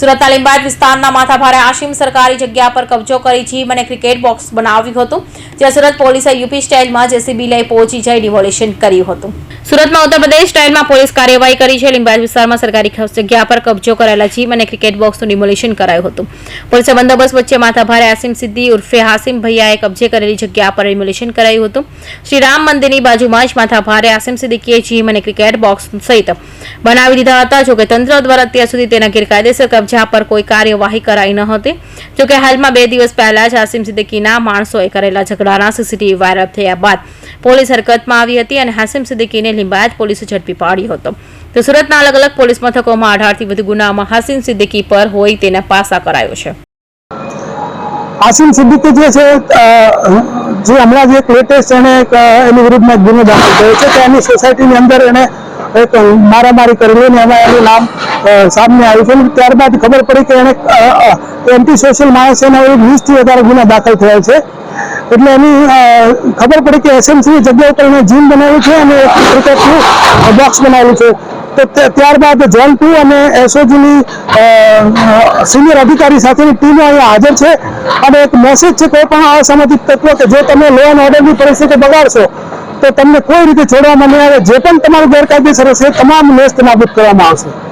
સુરતના લીંબાયત વિસ્તારના માથાભારે આશિમ સરકારી જગ્યા પર કબજો કરી જીમ અને ક્રિકેટ બોક્સ બનાવ્યું હતું, જ્યાં સુરત પોલીસે યુપી સ્ટાઇલમાં જેસીબી લઈ પહોંચી જઈ ડિવોલ્યુશન કર્યું હતું. સુરતમાં ઉત્તર પ્રદેશ સ્ટાઇલમાં પોલીસ કાર્યવાહી કરી છે. લીંબાયત વિસ્તારમાં સરકારી જગ્યા પર કબજો કરેલા જીમ અને ક્રિકેટ બોક્સનું ડિમોલિશન કરાયું હતું. પોલીસે બંદોબસ્ત વચ્ચે માથાભારે આસિમ સિદ્ધિ ઉર્ફે હાસિમ ભૈયાએ કબજે કરેલી જગ્યા પર ડિમોલિશન કરાયું હતું. શ્રી રામ મંદિરની બાજુમાં જ માથાભારે આસિમ સિદ્દીકીએ જીમ અને ક્રિકેટ બોક્સ સહિત બનાવી દીધા હતા, જોકે તંત્ર દ્વારા અત્યાર સુધી તેના ગેરકાયદેસર પર કોઈ કાર્યવાહી કરાઈ ન હતી. જોકે હાલમાં બે દિવસ પહેલા જ આસિમ સિદ્દીકીના માણસોએ કરેલા ઝઘડાના સીસીટીવી વાયરલ થયા બાદ પોલીસ હરકતમાં આવી હતી અને હાસિમ સિદ્દીકીને લિંબાયત પોલીસે ઝડપી પાડ્યો હતો. તો સુરતના અલગ અલગ પોલીસ મથકોમાં અઢારથી વધુ ગુનામાં હાસિમ સિદ્દીકી પર હોય તેના પાસા કરાયો છે. આસિમ સિદ્દીકી જે છે જે હમણાં જે એક લેટેસ્ટ એને એની વિરુદ્ધમાં ગુનો દાખલ થયો છે. તો એની સોસાયટીની અંદર એને એક મારામારી કરેલી ને એમાં એનું નામ સામે આવ્યું છે. ત્યારબાદ ખબર પડી કે એને એન્ટી સોશિયલ માણસ એના વીસથી વધારે ગુના દાખલ થયા છે. એટલે એની ખબર પડી કે એસએમસી જગ્યા ઉપર એને જીમ બનાવ્યું છે અને ક્રિકેટનું બોક્સ બનાવ્યું છે. તો તે- ત્યારબાદ ઝોન ટુ અને એસઓજીની સિનિયર અધિકારી સાથેની ટીમ અહીંયા હાજર છે. અને એક મેસેજ છે કોઈ પણ અસામાજિક તત્વો કે જો તમે લો એન્ડ ઓર્ડરની પરિસ્થિતિ બગાડશો તો તમને કોઈ રીતે છોડવામાં નહીં આવે. જે પણ તમારું ગેરકાયદેસર હશે તમામ નેસ્ત નાબૂદ કરવામાં આવશે.